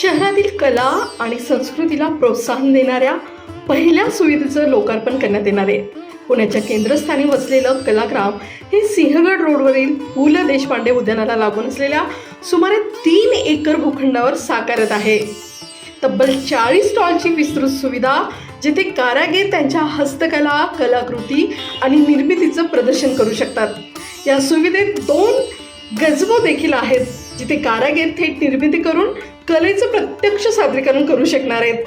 शहरातील कला आणि संस्कृतीला प्रोत्साहन देणाऱ्या पहिल्या सुविधेचं लोकार्पण करण्यात येणार आहे. पुण्याच्या केंद्रस्थानी वसलेलं कलाग्राम हे सिंहगड रोडवरील पु ल देशपांडे उद्यानाला लागून असलेल्या सुमारे तीन एकर भूखंडावर साकारत आहे. तब्बल चाळीस स्टॉलची विस्तृत सुविधा जिथे कारागीर त्यांच्या हस्तकला कलाकृती आणि निर्मितीचं प्रदर्शन करू शकतात. या सुविधेत दोन गजबो देखील आहेत जिथे कारागीर थेट निर्मिती करून कलेचं प्रत्यक्ष सादरीकरण करू शकणार आहेत.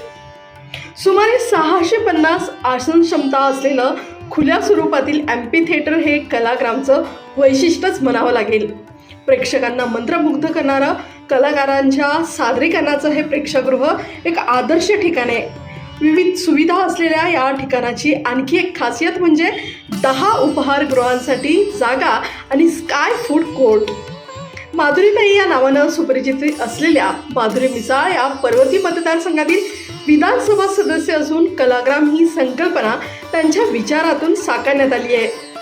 सुमारे सहाशे पन्नास आसन क्षमता असलेलं खुल्या स्वरूपातील ॲम्पी थिएटर हे कलाग्रामचं वैशिष्ट्यच म्हणावं लागेल. प्रेक्षकांना मंत्रमुग्ध करणारं कलाकारांच्या सादरीकरणाचं हे प्रेक्षागृह एक आदर्श ठिकाण आहे. विविध सुविधा असलेल्या या ठिकाणाची आणखी एक खासियत म्हणजे दहा उपहारगृहांसाठी जागा आणि स्काय फूड कोर्ट. माधुरीताई या नावानं सुपरिचित असलेल्या माधुरी मिसाळ या पर्वती मतदारसंघातील विधानसभा सदस्य असून कलाग्राम ही संकल्पना त्यांच्या विचारातून साकारण्यात आली आहे.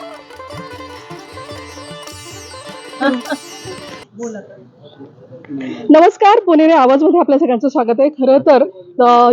नमस्कार पुणेरी आवाजमध्ये आपल्या सगळ्यांचं स्वागत आहे. खरं तर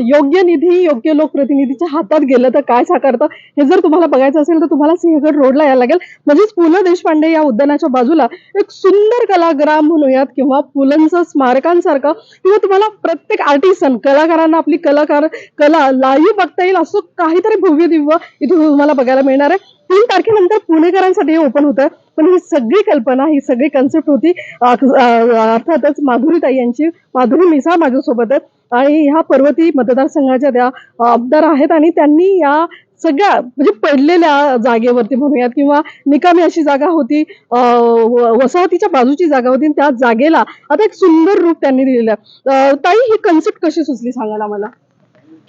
योग्य निधी योग्य लोकप्रतिनिधीच्या हातात गेलं तर काय साकारतं? हे जर तुम्हाला बघायचं असेल तर तुम्हाला सिंहगड रोडला यायला लागेल. म्हणजेच पु ल देशपांडे या उद्यानाच्या बाजूला एक सुंदर कलाग्राम म्हणूयात किंवा पुलंचं स्मारकांसारखं किंवा तुम्हाला प्रत्येक आर्टिसन कलाकारांना आपली कलाकार कला लाईव्ह बघता येईल असं काहीतरी भव्य दिव्य इथे तुम्हाला बघायला मिळणार आहे. तीन तारखेनंतर पुणेकरांसाठी हे ओपन होतं. पण ही सगळी कल्पना ही सगळी कन्सेप्ट होती अर्थातच माधुरीताई यांची माधुरी मिसाळ माझ्यासोबत आणि ह्या पर्वती मतदारसंघाच्या त्या आमदार आहेत आणि त्यांनी या सगळ्या म्हणजे पडलेल्या जागेवरती म्हणूयात किंवा निकामी अशी जागा होती वसाहतीच्या बाजूची जागा होती त्या जागेला आता एक सुंदर रूप त्यांनी दिलेलं आहे. ताई ही कन्सेप्ट कशी सुचली सांगायला मला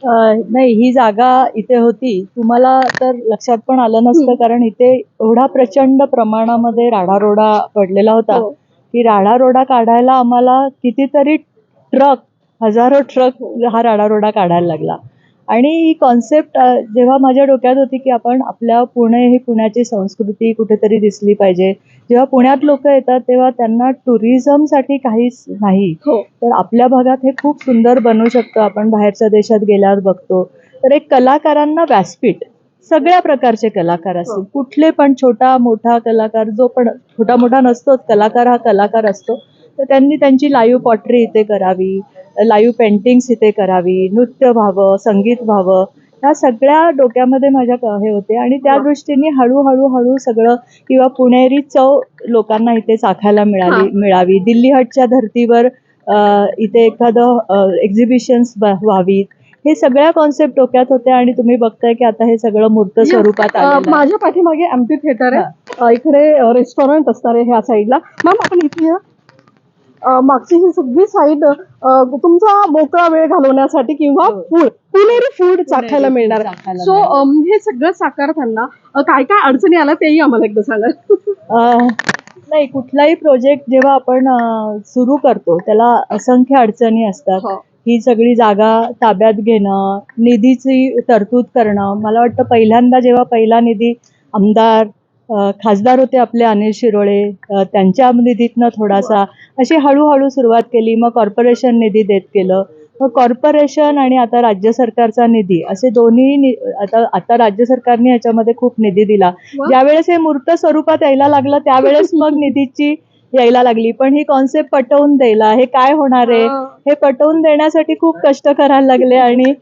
नाही ही जागा इथे होती तुम्हाला तर लक्षात पण आलं नसतं. कारण इथे एवढा प्रचंड प्रमाणामध्ये राडारोडा पडलेला होता हो. की राडारोडा काढायला आम्हाला कितीतरी ट्रक हजारो ट्रक हा राडारोडा काढायला लागला आणि ही कॉन्सेप्ट जेव्हा माझ्या डोक्यात होती की आपण आपल्या पुणे ही पुण्याची संस्कृती कुठेतरी दिसली पाहिजे जेव्हा पुण्यात लोक येतात तेव्हा त्यांना टुरिझमसाठी काहीच नाही. हो. तर आपल्या भागात हे खूप सुंदर बनवू शकतो. आपण बाहेरच्या देशात गेल्यावर बघतो. तर एक कलाकारांना व्यासपीठ सगळ्या प्रकारचे कलाकार असतील. कुठले पण छोटा मोठा कलाकार जो पण छोटा मोठा नसतोच कलाकार हा कलाकार असतो. तर त्यांनी त्यांची लाईव्ह पॉटरी इथे करावी लाईव्ह पेंटिंग्स इथे करावी नृत्य व्हावं संगीत व्हावं. ह्या सगळ्या डोक्यामध्ये माझ्या हे होते. आणि त्या वा. दृष्टीने हळूहळू हळू सगळं किंवा पुणेरी चव लोकांना इथे चाखायला मिळाली मिळावी. दिल्ली हटच्या धर्तीवर इथे एखादं एक्झिबिशन्स व्हावीत. हे सगळ्या कॉन्सेप्ट डोक्यात होत्या आणि तुम्ही बघताय की आता हे सगळं मूर्त Yes. स्वरूपात. माझ्या पाठीमागे एम्पी थिएटर आहे. इकडे रेस्टॉरंट असणार आहे ह्या साईडला मॅम आपण इथे मागची ही सगळी साईड तुमचा मोकळा वेळ घालवण्यासाठी किंवा हो. फूड पुणेरी फूड चाखायला मिळणार सो. हे सगळं साकारताना काय काय अडचणी आल्या तेही आम्हाला एकदा सांगा नाही कुठलाही प्रोजेक्ट जेव्हा आपण सुरू करतो त्याला असंख्य अडचणी असतात हो. ही सगळी जागा ताब्यात घेणं निधीची तरतूद करणं मला वाटतं पहिल्यांदा जेव्हा पहिला निधी आमदार खासदार होते आपले अनिल शिरोळे. त्यांच्या निधीतनं थोडासा अशी हळूहळू सुरुवात केली. मग कॉर्पोरेशन निधी देत केलं. मग कॉर्पोरेशन आणि आता राज्य सरकारचा निधी असे दोन्ही आता आता राज्य सरकारने ह्याच्यामध्ये खूप निधी दिला. ज्यावेळेस हे मूर्त स्वरूपात यायला लागलं त्यावेळेस मग निधीची यायला लागली. पण ही कॉन्सेप्ट पटवून द्यायला हे काय होणार आहे? हा. पटवून देण्यासाठी खूप कष्ट करायला लागले आणि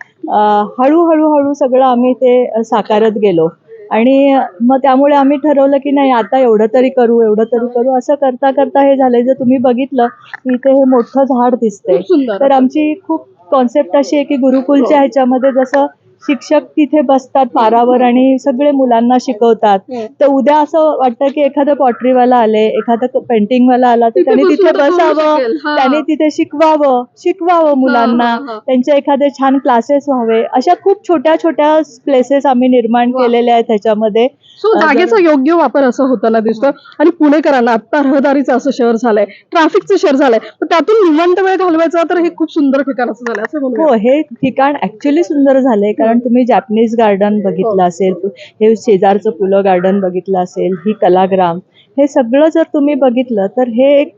हळूहळू हळू सगळं आम्ही ते साकारत गेलो. आणि मग त्यामुळे आम्ही ठरवलं की नाही आता एवढं तरी करू एवढं तरी करू. असं करता करता हे झालंय. जर तुम्ही बघितलं की इथे हे मोठं झाड दिसतंय. तर आमची खूप कॉन्सेप्ट अशी आहे की गुरुकुलच्या ह्याच्यामध्ये जसं शिक्षक तिथे बसतात पारावर आणि सगळे मुलांना शिकवतात. तर उद्या असं वाटतं की एखादं पॉटरीवाला आले एखादं पेंटिंगवाला आला तर त्यांनी तिथे बसावं. त्यांनी तिथे शिकवावं शिकवावं मुलांना. त्यांचे एखादे छान क्लासेस व्हावे अशा खूप छोट्या छोट्या प्लेसेस आम्ही निर्माण. केलेल्या आहेत त्याच्यामध्ये सो जागेचा योग्य वापर असं होताना दिसतं आणि पुणेकरांना आता रहदारीचं असं शहर झालंय ट्रॅफिकचं शहर झालंय पण त्यातून निवांत वेळ घालवायचा तर हे खूप सुंदर ठिकाण असं झालं असं. हो हे ठिकाण ऍक्च्युली सुंदर झालंय कारण तुम्ही जॅपनीज गार्डन बघितलं हो. असेल हे शेजारचं पुलं गार्डन बघितलं असेल ही कलाग्राम हे सगळं जर तुम्ही बघितलं तर हे एक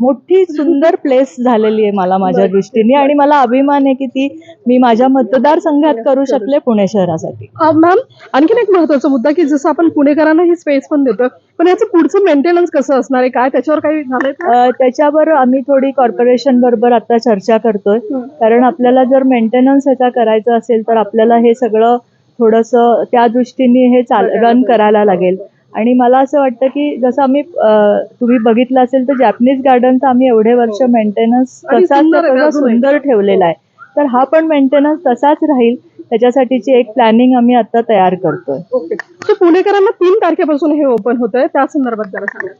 मोठी सुंदर प्लेस झालेली आहे मला माझ्या. दृष्टीने आणि मला अभिमान आहे की ती मी माझ्या मतदारसंघात करू शकले पुणे शहरासाठी. मॅम आणखीन एक महत्त्वाचा मुद्दा की जसं आपण पुणेकरांना ही स्पेस पण देतोय पण याचं पुढचं मेंटेनन्स कसं असणार आहे? काय त्याच्यावर काही झालंय त्याच्यावर आम्ही थोडी कॉर्पोरेशन बरोबर आता चर्चा करतोय. कारण आपल्याला जर मेंटेनन्स ह्याचा करायचं असेल तर आपल्याला हे सगळं थोडंसं त्या दृष्टीने हे चाल रन. करायला लागेल. आणि मला असं वाटतं की जसं आम्ही तुम्ही बघितलं असेल तर जॅपनीज गार्डनचा आम्ही एवढे वर्ष मेंटेनन्स हो. तसाच सुंदर. सुंदर ठेवलेला आहे. तर हा पण मेंटेनन्स तसाच राहील. त्याच्यासाठीची एक प्लॅनिंग आम्ही आता तयार करतोय. ओके. पुणेकरांना तीन तारखेपासून हे ओपन होत आहे त्या संदर्भात जरा सांगा.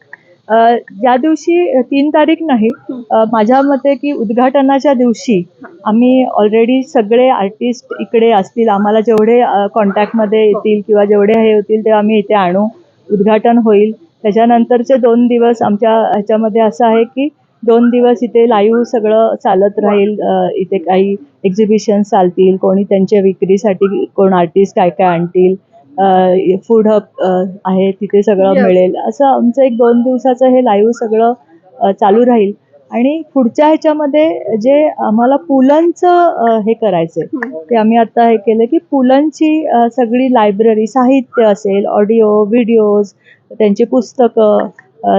ज्या दिवशी तीन तारीख नाही माझ्या मते की उद्घाटनाच्या दिवशी आम्ही ऑलरेडी सगळे आर्टिस्ट इकडे असतील. आम्हाला जेवढे कॉन्टॅक्टमध्ये येतील किंवा जेवढे हे होतील ते आम्ही इथे आणू. उद्घाटन होईल. त्याच्यानंतरचे दोन दिवस आमच्या ह्याच्यामध्ये असं आहे की दोन दिवस इथे लाईव्ह सगळं चालत राहील. इथे काही एक्झिबिशन चालतील कोणी त्यांच्या विक्रीसाठी कोण आर्टिस्ट काय काय आणतील फूड हब आहे तिथे सगळं. मिळेल. असं आमचं एक दोन दिवसाचं हे लाईव्ह सगळं चालू राहील. आणि पुढच्या ह्याच्यामध्ये जे आम्हाला पुलंचं हे करायचंय ते आम्ही आता हे केलं की पुलंची सगळी लायब्ररी साहित्य असेल ऑडिओ व्हिडिओज त्यांची पुस्तकं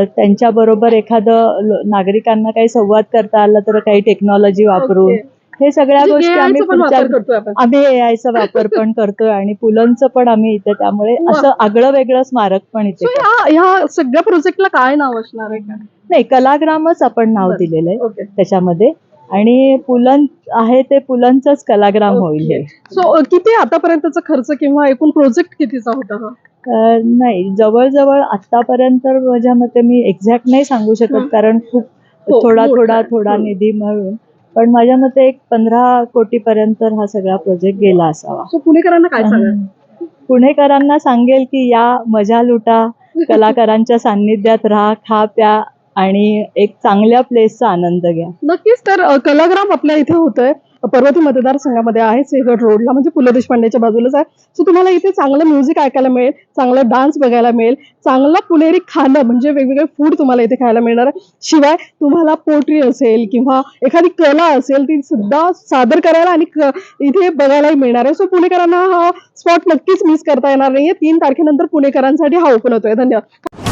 त्यांच्याबरोबर एखादं नागरिकांना काही संवाद करता आला तर काही टेक्नॉलॉजी वापरून Okay. हे सगळ्या म्हणजे गोष्टी आम्ही पुढच्या आम्ही एआयचा वापर पण करतोय आणि पुलंचं पण आम्ही इथे त्यामुळे. असं आगळं वेगळं स्मारक पण इथे. ह्या सगळ्या प्रोजेक्टला काय नाव असणार आहे नाही कलाग्रामच आपण नाव. दिलेलं आहे त्याच्यामध्ये आणि पुलन आहे ते पुलंचंच कलाग्राम होईल हे सो किती आतापर्यंतचा खर्च किंवा एकूण प्रोजेक्ट कितीचा होता हा नाही जवळजवळ आतापर्यंत माझ्या मते मी एक्झॅक्ट नाही सांगू शकत. कारण खूप हो, थोडा थोडा. थोडा. निधी मिळून पण माझ्या मते एक पंधरा कोटी पर्यंत हा सगळा प्रोजेक्ट गेला असावा. पुणेकरांना काय पुणेकरांना सांगेल की या मजा लुटा कलाकारांच्या सान्निध्यात राहा खा प्या आणि एक चांगल्या प्लेसचा आनंद घ्या. नक्कीच तर अ, कलाग्राम आपल्या इथे होतंय. पर्वती मतदारसंघामध्ये आहे सिंहगड रोडला म्हणजे पु ल देशपांडेच्या बाजूलाच आहे. सो तुम्हाला इथे चांगलं म्युझिक ऐकायला मिळेल चांगला डान्स बघायला मिळेल चांगला पुणेरी खाणं म्हणजे वेगवेगळे फूड तुम्हाला इथे खायला मिळणार शिवाय तुम्हाला पोट्री असेल किंवा एखादी कला असेल ती सुद्धा सादर करायला आणि इथे बघायलाही मिळणार आहे. सो पुणेकरांना हा स्पॉट नक्कीच मिस करता येणार नाहीये. तीन तारखेनंतर पुणेकरांसाठी हा ओपन होतोय. धन्यवाद.